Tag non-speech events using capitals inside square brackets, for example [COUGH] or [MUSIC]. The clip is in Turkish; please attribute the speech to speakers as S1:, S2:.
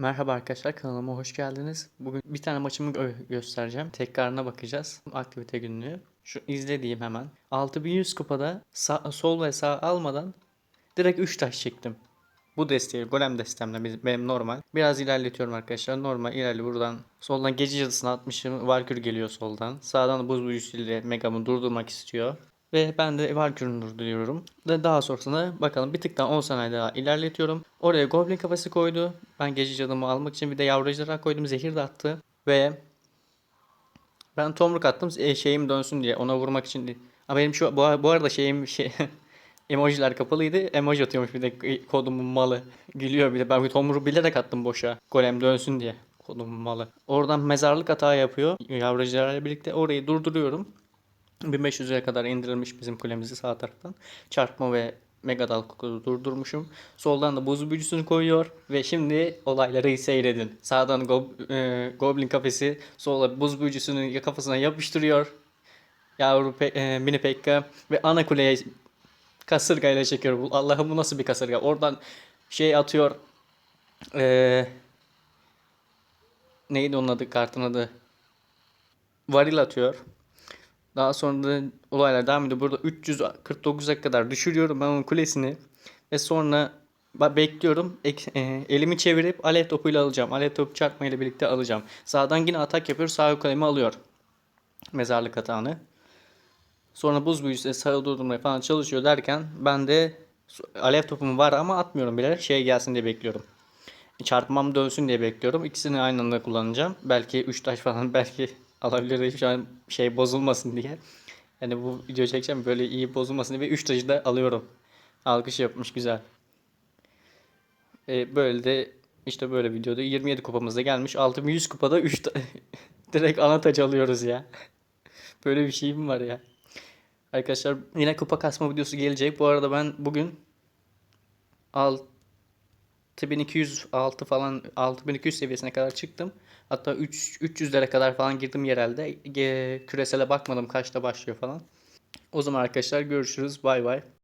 S1: Merhaba arkadaşlar kanalıma hoş geldiniz. Bugün bir tane maçımı gö- göstereceğim. Tekrarına bakacağız. Aktivite günlüğü. Şu izle diyeyim hemen. 6100 kupada sağ, sol ve sağ almadan direkt 3 taş çektim. Bu desteği golem destemle benim normal. Biraz ilerletiyorum arkadaşlar. Normal ilerle buradan. Soldan gece cadısına atmışım. Valkür geliyor soldan. Sağdan da buz büyüsüyle Megam'ı durdurmak istiyor. Ve ben de Valkyrie'ni durduruyorum. Ve daha sonrasında bakalım bir tık daha 10 saniye daha ilerletiyorum. Oraya Goblin kafası koydu. Ben gece cadımı almak için bir de yavru koydum. Zehir de attı. Ve ben tomruk attım e, şeyim dönsün diye ona vurmak için. Ama benim şu bu, bu arada şeyim şey [LAUGHS] emojiler kapalıydı. Emoji atıyormuş bir de kodumun malı. Gülüyor bir de ben tomruğu bilerek attım boşa. Golem dönsün diye. Kodumun malı. Oradan mezarlık hata yapıyor. Yavru ejderha ile birlikte orayı durduruyorum. 1500'e kadar indirilmiş bizim kulemizi sağ taraftan. Çarpma ve Mega Dalga'yı durdurmuşum. Soldan da buz büyücüsünü koyuyor. Ve şimdi olayları seyredin. Sağdan gob- e, Goblin kafesi, sola buz büyücüsünü kafasına yapıştırıyor. Yavru pe- e, mini Pekka ve ana kuleye kasırgayla çekiyor. Allah'ım bu nasıl bir kasırga? Oradan şey atıyor. E, neydi onun adı? Kartın adı. Varil atıyor. Daha sonra da olaylar devam ediyor. Burada 349'a kadar düşürüyorum ben onun kulesini. Ve sonra bekliyorum. Ek- e, elimi çevirip alev topuyla alacağım. Alev topu çarpmayla birlikte alacağım. Sağdan yine atak yapıyor. Sağ kulemi alıyor. Mezarlık atağını. Sonra buz büyüsü sağı durdurmaya falan çalışıyor derken ben de alev topum var ama atmıyorum bile. Şey gelsin diye bekliyorum. Çarpmam dönsün diye bekliyorum. İkisini aynı anda kullanacağım. Belki 3 taş falan [LAUGHS] belki alabilirim şu an şey bozulmasın diye. Yani bu video çekeceğim böyle iyi bozulmasın diye 3 taşı da alıyorum. Alkış yapmış güzel. E, böyle de işte böyle videoda 27 kupamızda gelmiş. 6100 kupada 3 ta- [LAUGHS] direkt ana taç alıyoruz ya. [LAUGHS] böyle bir şey mi var ya? Arkadaşlar yine kupa kasma videosu gelecek. Bu arada ben bugün 6206 falan 6200 seviyesine kadar çıktım. Hatta 3 300'lere kadar falan girdim yerelde. Ge- Küresele bakmadım kaçta başlıyor falan. O zaman arkadaşlar görüşürüz. Bay bay.